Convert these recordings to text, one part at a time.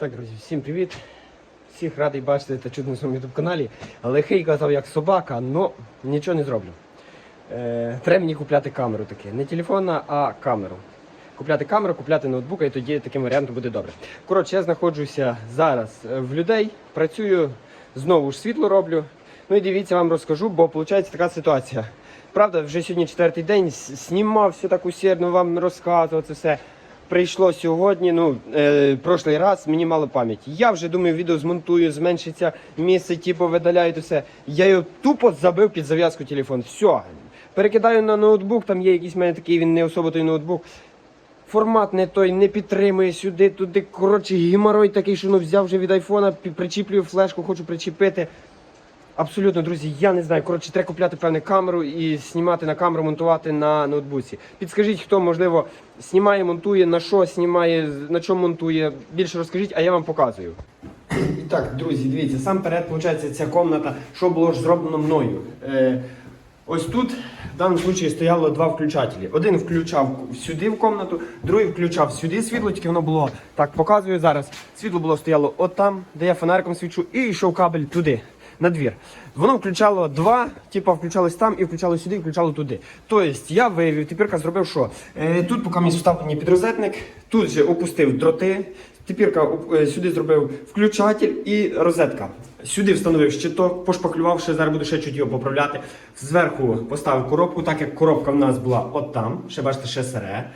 Так, друзі, всім привіт. Всіх радий бачити та чути на своєму YouTube каналі. Але хей казав як собака, але нічого не зроблю. Е, треба мені купляти камеру таки. Не телефона, а камеру. Купляти камеру, купляти ноутбука, і тоді таким варіантом буде добре. Коротше, я знаходжуся зараз е, в людей, працюю, знову ж світло роблю. Ну і дивіться, вам розкажу, бо виходить така ситуація. Правда, вже сьогодні четвертий день, знімав все так усердно, вам розказував це все. Прийшло сьогодні, ну, е, прошлий раз мені мало пам'яті. Я вже думаю, відео змонтую, зменшиться місце, типу, видаляю то все. Я його тупо забив під зав'язку телефон. Все. Перекидаю на ноутбук, там є якийсь в мене такий, він не особо той ноутбук. Формат не той, не підтримує сюди, туди. Коротше, геморой такий, що ну взяв вже від айфона, причіплюю флешку, хочу причепити. Абсолютно, друзі, я не знаю. Коротше, треба купляти певну камеру і знімати на камеру, монтувати на ноутбуці. Підскажіть, хто можливо знімає, монтує, на що знімає, на чому монтує. Більше розкажіть, а я вам показую. І так, друзі, дивіться, сам перед, виходить, ця комната, що було ж зроблено мною. Е, ось тут в даному випадку стояло два включателі. Один включав сюди в комнату, другий включав сюди світло, тільки воно було так показую зараз. Світло було стояло от там, де я фонариком свічу, і йшов кабель туди. На двір. Воно включало два, типу включалось там і включало сюди, і включало туди. Тобто я вивів, тепер зробив що? Е, тут поки мені вставлені підрозетник, тут же опустив дроти, тепер е, сюди зробив включатель і розетка. Сюди встановив щиток, пошпаклював, ще зараз буду ще чуть його поправляти. Зверху поставив коробку, так як коробка в нас була от там, ще бачите, ще сере.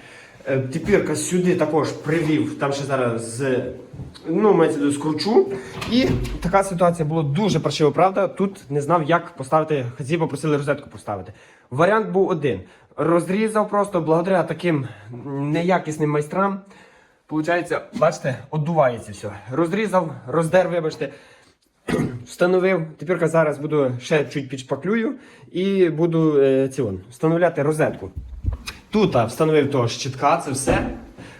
Е, Тепірка сюди також привів, там ще зараз ну, мається скручу. І така ситуація була дуже паршива, правда. Тут не знав, як поставити, хотів попросили розетку поставити. Варіант був один. Розрізав просто благодаря таким неякісним майстрам. Получається, бачите, одувається все. Розрізав, роздер, вибачте. Встановив. Тепер зараз буду ще чуть підшпаклюю і буду е, ці вон, встановляти розетку. Тут встановив того щитка, це все.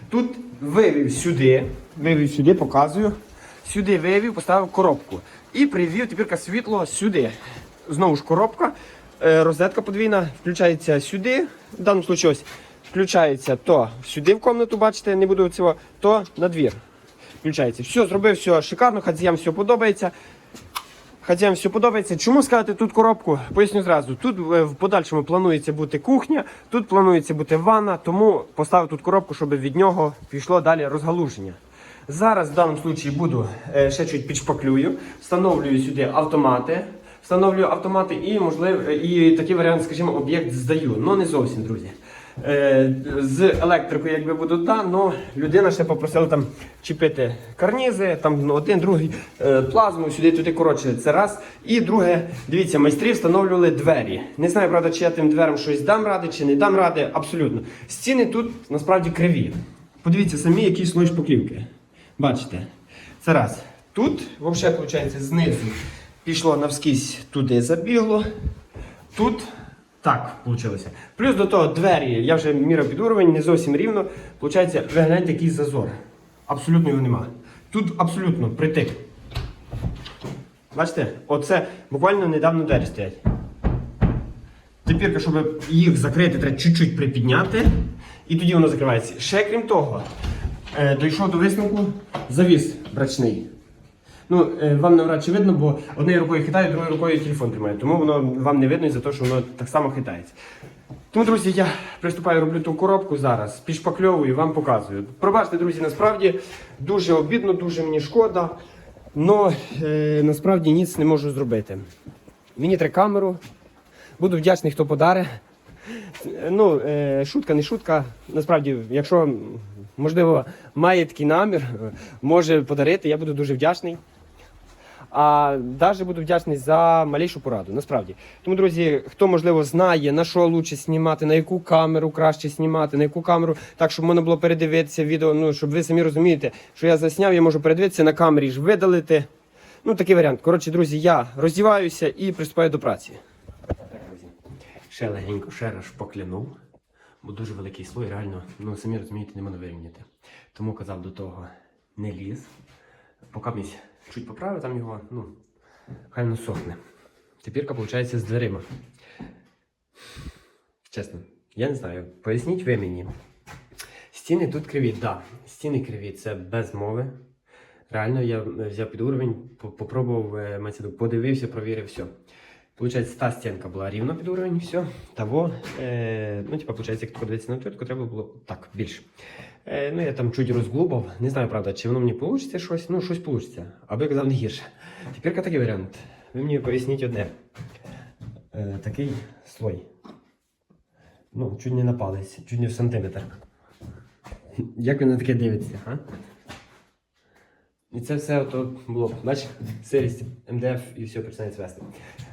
Тут вивів сюди, вивів сюди, показую. Сюди вивів, поставив коробку. І привів тепер світло сюди. Знову ж коробка, е, розетка подвійна, включається сюди. В даному випадку ось включається то сюди в комнату, бачите, не буду цього, то на двір. Включається. Все, зробив все шикарно, хазяям все подобається. Хазяям все подобається. Чому сказати тут коробку? Поясню зразу. Тут е, в подальшому планується бути кухня, тут планується бути ванна, тому поставив тут коробку, щоб від нього пішло далі розгалуження. Зараз в даному випадку буду е, ще чуть підшпаклюю, встановлюю сюди автомати. Встановлюю автомати і, можливо, і такий варіант, скажімо, об'єкт здаю. Ну не зовсім, друзі. Е, з електрикою, якби буду да, але людина ще попросила там чіпити карнізи, там ну, один, другий е, плазму, сюди, туди, коротше, це раз. І друге, дивіться, майстри встановлювали двері. Не знаю, правда, чи я тим дверям щось дам ради, чи не дам ради. Абсолютно. Стіни тут насправді криві. Подивіться самі, які слой шпаклівки. Бачите? Це раз. Тут, взагалі, виходить, знизу пішло навскізь туди забігло. Тут так вийшло. Плюс до того двері, я вже міряв під уровень, не зовсім рівно. Получається, ви гляньте, який зазор. Абсолютно його немає. Тут абсолютно притик. Бачите? Оце буквально недавно двері стоять. Тепер, щоб їх закрити, треба чуть-чуть припідняти. І тоді воно закривається. Ще крім того, е, дійшов до висновку завіс брачний. Ну, е, вам навряд чи видно, бо однією рукою хитаю, другою рукою телефон тримаю. Тому воно вам не видно із-за того, що воно так само хитається. Тому, друзі, я приступаю, роблю ту коробку зараз, підшпакльовую, вам показую. Пробачте, друзі, насправді дуже обідно, дуже мені шкода. але е, насправді ніц не можу зробити. Мені треба камеру. Буду вдячний, хто подаре. Ну, е, шутка, не шутка. Насправді, якщо можливо має такий намір, може подарити, я буду дуже вдячний. А навіть буду вдячний за малішу пораду, насправді. Тому, друзі, хто можливо знає, на що краще знімати, на яку камеру краще знімати, на яку камеру, так, щоб можна було передивитися відео, ну, щоб ви самі розумієте, що я засняв, я можу передивитися на камері ж видалити. Ну, такий варіант. Коротше, друзі, я роздіваюся і приступаю до праці. Так, друзі. Ще легенько, ще раз поклянув, бо дуже великий слой, реально, ну самі розумієте, не можна вирівняти. Тому казав до того не ліз. Поки місь чуть поправив там його, ну, хай воно сохне. Тепірка, виходить, з дверима. Чесно, я не знаю, поясніть ви мені. Стіни тут криві, так. Да, стіни криві, це без мови. Реально, я взяв під уровень, по- попробував, е, подивився, провірив все. Получається, та стінка була рівно під уровень, все. Того, е, ну, типа, получається, як подивитися на отвертку, треба було так, більше. Е, ну, я там чуть розглубав. Не знаю, правда, чи воно мені вийде щось, ну, щось вийде. Аби казав не гірше. Тепер такий варіант. Ви мені поясніть одне. Е, такий слой. Ну, чуть не на чуть не в сантиметр. Як ви на таке дивитеся, а? І це все ото було, бачиш, сирість МДФ і все починає цвести.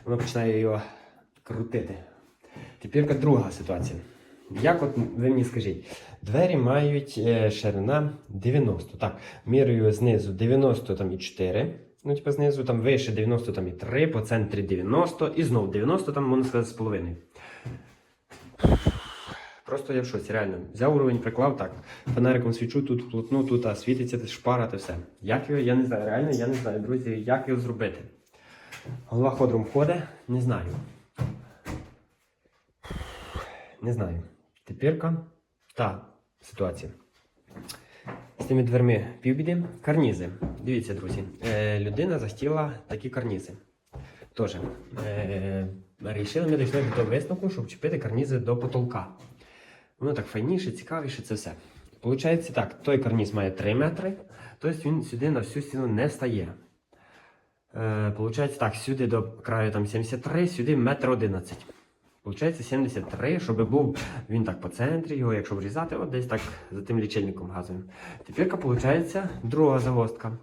Воно починає його крутити. Тепер друга ситуація. Як от ви мені скажіть, двері мають е, ширина 90. Так, мірою знизу 90 там і 4. Ну, типу, знизу там вище 90 там і 3, по центрі 90 і знову 90 там можна сказати з половиною. Просто я в шоці, реально. Взяв уровень, приклав так. Фонариком свічу, тут вплотну, тут а світиться шпара та все. Як його, я не знаю, реально, я не знаю, друзі, як його зробити. Голова ходром ходить, не знаю. Не знаю. Тепірка та ситуація. З тими дверми півбіди. Карнізи. Дивіться, друзі. Е, людина захотіла такі карнізи. Тож, е, рішили ми дійшли до висновку, щоб чіпити карнізи до потолка. Воно так файніше, цікавіше, це все. Получається так, той карніз має 3 метри, тобто він сюди на всю стіну не стає. Е, получається так, сюди до краю там 73, сюди метр 11. Получається 73, щоб був він так по центрі, його якщо врізати, от десь так за тим лічильником газовим. Тепер виходить друга загостка.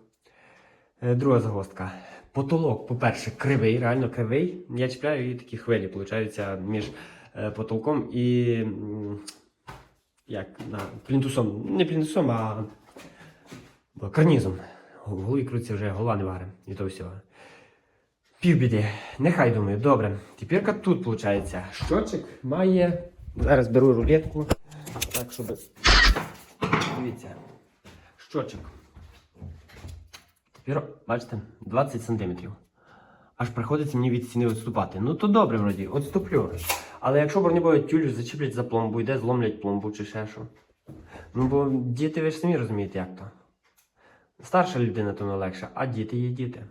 Е, друга загостка. Потолок, по-перше, кривий, реально кривий. Я чіпляю і такі хвилі, получаються між е, потолком і. Як на плінтусом. Не плінтусом, а карнізом. В голові крутиться вже гола не варе і то всього. Півбіди. Нехай думаю, добре. Тепер тут виходить. Щочик має. Зараз беру рулетку. Так, щоб. Дивіться. Щочик. Тепер, бачите, 20 сантиметрів. Аж приходиться мені від стіни відступати. Ну то добре, вроді, відступлю. Але якщо бронебою тюлю зачіплять за пломбу, йде зломлять пломбу чи ще що. Ну бо діти ви ж самі розумієте, як то. Старша людина то не легше, а діти є діти.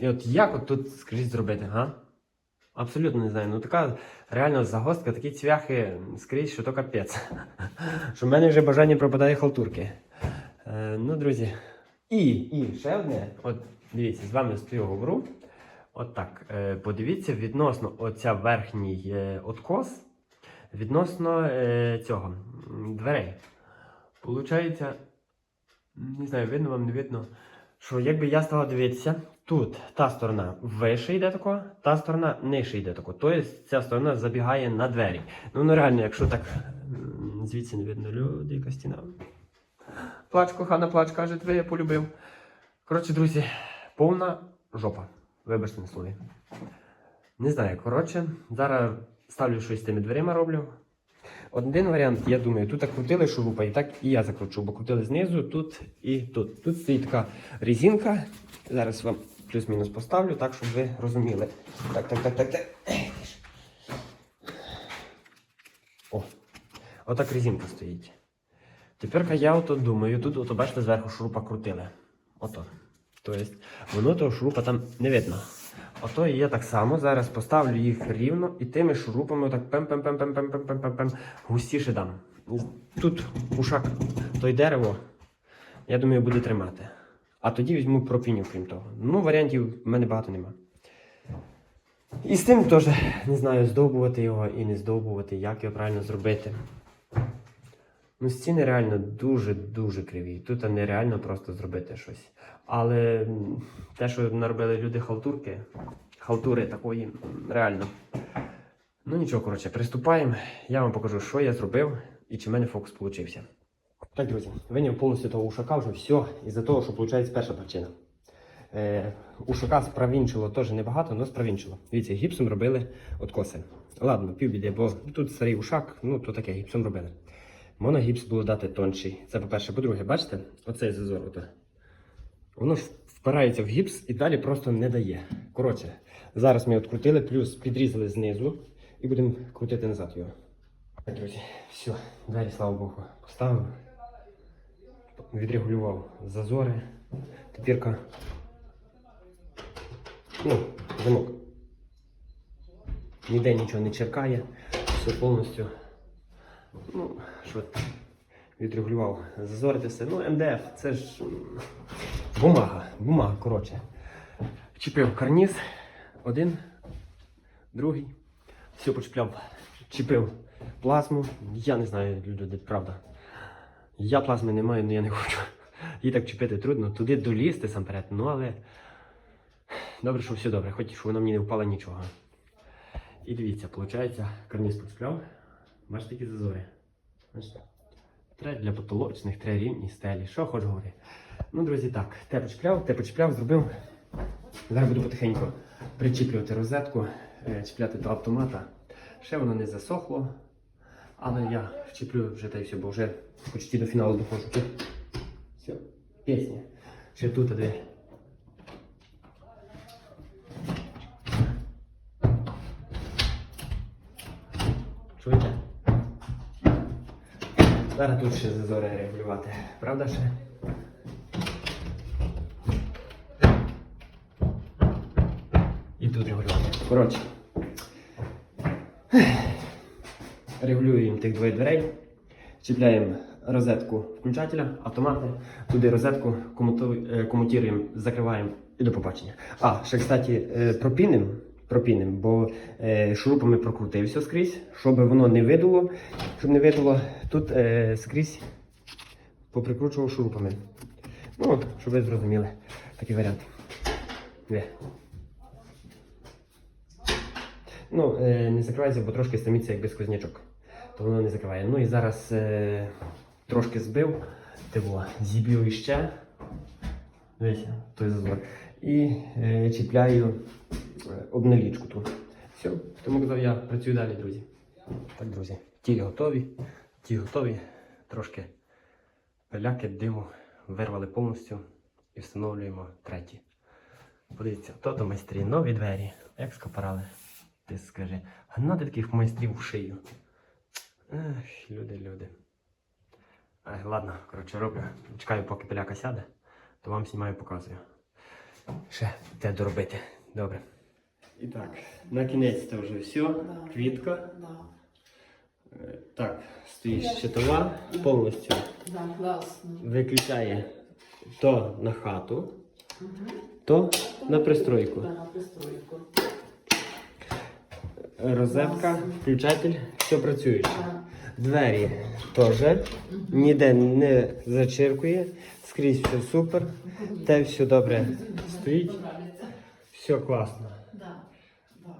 І от як от тут, скажіть, зробити, га? Абсолютно не знаю. Ну така реально загостка, такі цвяхи скрізь, що то капець. Що в мене вже бажання пропадає халтурки. Е, ну, друзі. І, і ще одне, от дивіться, з вами стою говорю. От так. Е, подивіться відносно оця верхній е, откос, відносно е, цього дверей. Получається, не знаю, видно вам, не видно, що якби я стала дивитися, тут та сторона вище йде тако, та сторона нижче йде тако. Тобто ця сторона забігає на двері. Ну, ну реально, якщо так звідси не видно, люди, яка стіна. Плач, кохана, плач, каже, тебе я полюбив. Коротше, друзі, повна жопа. Вибачте на слові. Не знаю, коротше, зараз ставлю щось з тими дверима роблю. Один варіант, я думаю, тут крутили шурупа, і так і я закручу, бо крутили знизу, тут і тут. Тут стоїть така резинка. Зараз вам плюс-мінус поставлю, так, щоб ви розуміли. Так, так, так, так, так. О, отак резинка стоїть. Тепер я ото думаю, тут ото бачите, зверху шурупа крутили. Ото. Тобто воно того шурупа там не видно. Ото і я так само зараз поставлю їх рівно і тими шурупами отак пем пем пем пем пем пем пем пем пем густіше дам. Тут ушак, той дерево, я думаю, буде тримати. А тоді візьму пропіню, крім того. Ну, варіантів в мене багато нема. І з тим теж не знаю, здобувати його і не здобувати, як його правильно зробити. Ну, стіни реально дуже-дуже криві. Тут нереально просто зробити щось. Але те, що наробили люди халтурки, халтури такої, реально. Ну нічого, коротше, приступаємо. Я вам покажу, що я зробив і чи в мене фокус получився. Так, друзі, виняв повністю того ушака вже все із-за того, що виходить перша причина. Е, ушака справінчило теж небагато, але справінчило. Дивіться, гіпсом робили откоси. Ладно, півбіди, бо тут старий ушак, ну то таке, гіпсом робили. Моногіпс було дати тонший. Це по-перше. По-друге, бачите, оцей зазор. Ото. Воно впирається в гіпс і далі просто не дає. Коротше, зараз ми відкрутили, плюс підрізали знизу і будемо крутити назад його. Так, друзі, все, двері, слава Богу, поставив, відрегулював зазори. Тепірка. Ну, замок. Ніде нічого не черкає. Все повністю. Ну, що відрегулював. Зазорити все. Ну, МДФ, це ж бумага. Бумага, коротше. Чіпив карніз. Один, другий. Все почіпляв. Чіпив плазму. Я не знаю, люди, правда. Я плазми не маю, але я не хочу. Її так чіпити трудно, туди долізти сам перед. Ну але добре, що все добре, хоч що воно мені не впало нічого. І дивіться, виходить, карніз почіпляв. Бачите, які зазори. Бачите? Треба для потолочних, треба рівні стелі. Що хоч говори. Ну, друзі, так, те почіпляв, те почіпляв, зробив. Зараз буду потихеньку причіплювати розетку, е, чіпляти до автомата. Ще воно не засохло, але я вчіплю вже та й все, бо вже почти до фіналу доходжу. Все, пісня. Ще тут де. Чуєте? Зараз тут ще зазори регулювати. Правда ще? І тут регулювати. Коротше. Тих двоє дверей. Чіпляємо розетку включателя, автомати, туди розетку, комуту- е, комутуємо, закриваємо і до побачення. А, ще, кстати, е, пропіним, пропіним, бо е, шурупами прокрутився скрізь, щоб воно не видуло, щоб не видуло, тут скрізь поприкручував шурупами. Ну, щоб ви зрозуміли такий варіант. Де? Ну, не закривається, бо трошки стаміться як без кузнячок. То воно не закриває. Ну і зараз е, трошки збив, тиво, зіб'ю іще. Дивіться, той зазор. І е, чіпляю е, обналічку тут. Все, тому казав, я працюю далі, друзі. Так, друзі, ті готові, ті готові. Трошки пиляки, диму вирвали повністю і встановлюємо треті. Подивіться, то то майстрі, нові двері. Як скопарали. Ти скажи, гнати таких майстрів в шию. Ех, люди, люди. Ай, ладно, коротше, роблю. Чекаю, поки пиляка сяде, то вам знімаю, показую. Ще те доробити. Добре. І так, на кінець це вже все. Квітка. Да, Е, Так, стоїть щитова повністю. да, класно. Виключає то на хату, то на пристройку. Да, на пристройку. Розетка, включатель, все працює. Двері теж ніде не зачиркує, скрізь все супер, те все добре стоїть, все класно.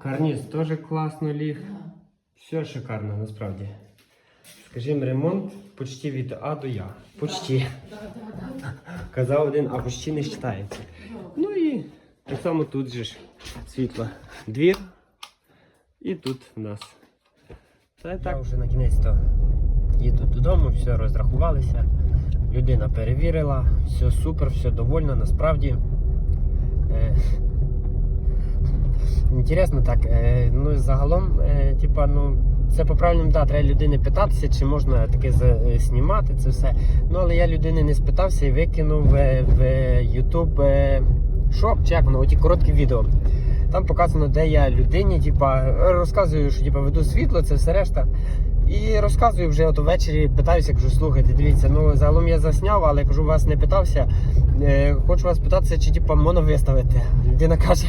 Карніз теж класно ліг, все шикарно насправді. Скажімо, ремонт почти від А до Я. Почти. Казав один, а почти не вважається. Ну і так само тут же ж світло. Двір. І тут в нас. Це так. Я вже на кінець то їду додому, все розрахувалися. Людина перевірила, все супер, все довольно, насправді. Е, Інтересно так, е, ну загалом, е, типа, ну, це по правильному, да, треба людини питатися, чи можна таке е, знімати це все. Ну, але я людини не спитався і викинув е, в YouTube е, шоп, чи як воно, оті короткі відео. Там показано, де я людині, типа, розказую, що типа, веду світло, це все решта. І розказую вже от ввечері, питаюся, кажу, слухайте, дивіться, ну загалом я засняв, але кажу, вас не питався. Е, хочу вас питатися, чи типа моно виставити. Людина каже.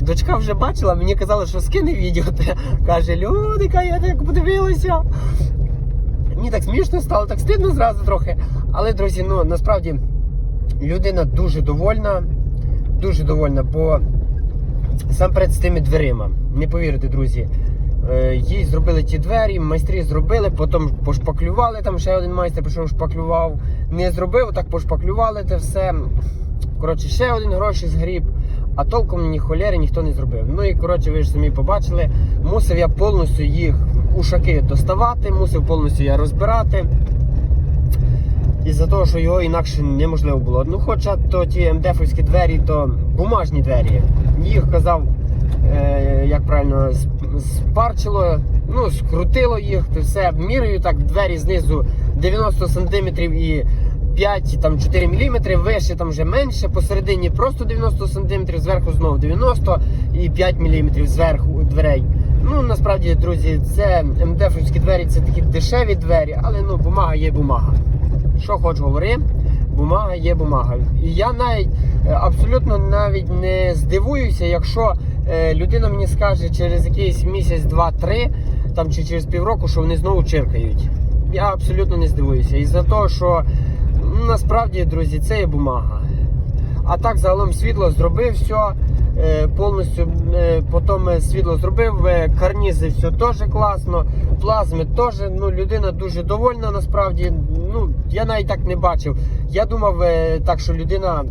Дочка вже бачила, мені казали, що скине відео. Каже, Людика, я так подивилася. Мені так смішно стало, так стидно зразу трохи. Але, друзі, ну насправді людина дуже довольна, дуже довольна, бо сам перед з тими дверима. Не повірите, друзі. Е, Їй зробили ті двері, майстрі зробили, потім пошпаклювали. Там ще один майстер прийшов, шпаклював. Не зробив, так пошпаклювали те все. Коротше, ще один гроші згріб, а толком ні холєри ніхто не зробив. Ну і коротше, ви ж самі побачили, мусив я повністю їх ушаки доставати, мусив повністю я розбирати. Із-за того, що його інакше неможливо було. Ну, хоча то ті МДФівські двері, то бумажні двері. Їх казав, е, як правильно, спарчило, ну, скрутило їх, то все. Мірою так двері знизу 90 см і 5, там 4 мм, вище там вже менше, посередині просто 90 см, зверху знову 90 і 5 мм зверху дверей. Ну насправді, друзі, це МДФівські двері, це такі дешеві двері, але ну бумага є бумага. Що хоч говори, бумага є бумага. І я навіть е, абсолютно навіть не здивуюся, якщо е, людина мені скаже через якийсь місяць, два-три, там чи через півроку, що вони знову черкають. Я абсолютно не здивуюся. І за того, що ну, насправді, друзі, це є бумага. А так загалом світло зробив все. Повністю е, потім світло зробив, е, карнізи все теж класно, плазми теж. Ну, людина дуже довольна насправді. Ну, я навіть так не бачив. Я думав е, так, що людина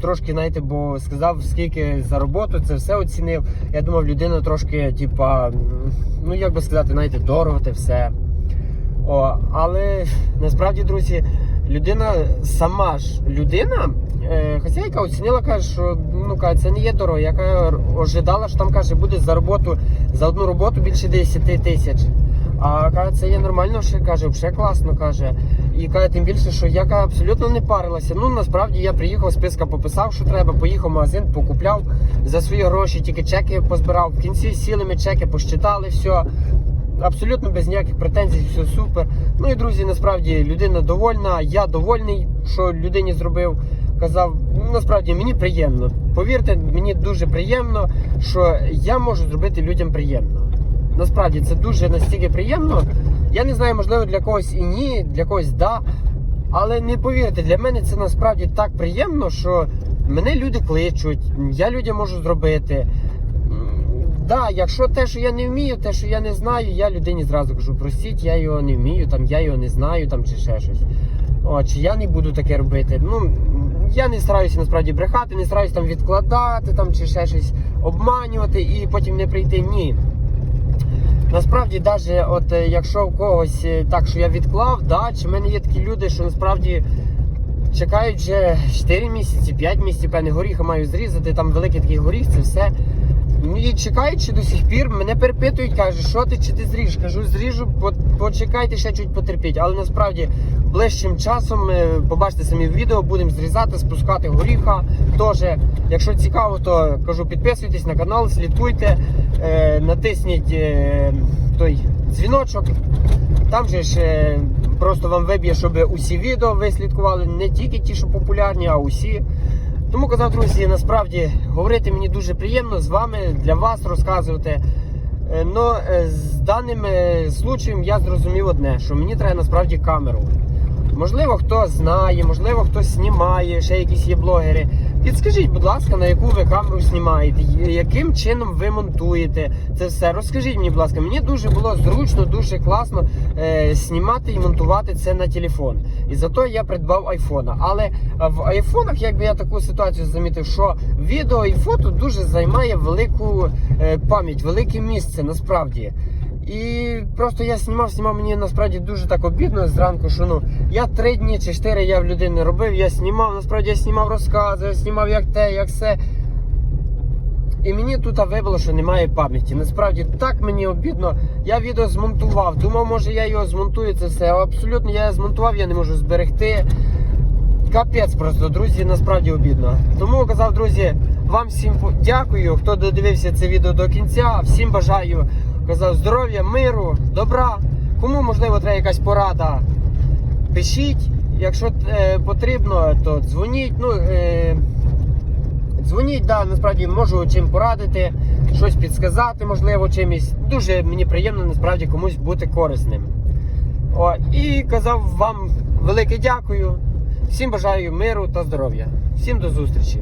трошки, знаєте, бо сказав, скільки за роботу, це все оцінив. Я думав, людина трошки, типа, ну як би сказати, знаєте, дорого те все. О, але насправді, друзі, людина сама ж людина, е, хазяйка оцінила, каже, що ну каже, це не є дорого. Яка ожидала, що там каже, буде за роботу за одну роботу більше 10 тисяч. А каже, це є нормально, що каже, вже класно каже. І каже, тим більше, що я каже, абсолютно не парилася. Ну насправді я приїхав, списка пописав, що треба, поїхав в магазин, покупляв за свої гроші, тільки чеки позбирав. В кінці сіли ми чеки, посчитали все. Абсолютно без ніяких претензій, все супер. Ну і друзі, насправді людина довольна. Я довольний, що людині зробив. Казав, ну, насправді мені приємно. Повірте, мені дуже приємно, що я можу зробити людям приємно. Насправді це дуже настільки приємно. Я не знаю, можливо, для когось і ні, для когось да. Але не повірте, для мене це насправді так приємно, що мене люди кличуть, я людям можу зробити. Да, якщо те, що я не вмію, те, що я не знаю, я людині зразу кажу, простіть, я його не вмію, там я його не знаю, там чи ще щось. О, чи я не буду таке робити. Ну я не стараюся насправді брехати, не стараюся там відкладати там чи ще щось обманювати і потім не прийти. Ні. Насправді, навіть от е, якщо в когось е, так, що я відклав, да, чи в мене є такі люди, що насправді чекають вже 4 місяці, 5 місяців, певне, горіха маю зрізати, там великий такий горіх, це все. Ну і чекаючи до сих пір, мене перепитують, кажуть, що ти чи ти зріжеш? Кажу, зріжу, почекайте ще чуть потерпіть. Але насправді ближчим часом, е, побачите самі відео, будемо зрізати, спускати горіха. Теж, якщо цікаво, то кажу, підписуйтесь на канал, слідкуйте, е, натисніть е, той дзвіночок. Там же ж е, просто вам виб'є, щоб усі відео ви слідкували, не тільки ті, що популярні, а усі. Тому казав, друзі, насправді говорити мені дуже приємно з вами, для вас розказувати. Е, Но е, з даним е, случаєм я зрозумів одне, що мені треба насправді камеру. Можливо, хто знає, можливо, хтось знімає, ще якісь є блогери. Підскажіть, будь ласка, на яку ви камеру знімаєте, яким чином ви монтуєте це все. Розкажіть мені, будь ласка, мені дуже було зручно, дуже класно е, знімати і монтувати це на телефон. І зато я придбав айфона. Але е, в айфонах, якби я таку ситуацію замітив, що відео і фото дуже займає велику е, пам'ять, велике місце насправді. І просто я знімав, знімав мені насправді дуже так обідно зранку, що ну я три дні чи чотири я в людини робив, я знімав, насправді я знімав розкази, я знімав як те, як все. І мені тут вибило, що немає пам'яті. Насправді так мені обідно. Я відео змонтував. Думав, може я його змонтую це все. Абсолютно я змонтував, я не можу зберегти. Капець просто, друзі, насправді обідно. Тому казав, друзі, вам всім дякую, хто додивився це відео до кінця. Всім бажаю казав здоров'я, миру, добра. Кому можливо треба якась порада, пишіть. Якщо е, потрібно, то дзвоніть. Ну, е, дзвоніть, да, насправді можу чим порадити, щось підсказати, можливо, чимось. Дуже мені приємно насправді комусь бути корисним. О, і казав вам велике дякую. Всім бажаю миру та здоров'я. Всім до зустрічі.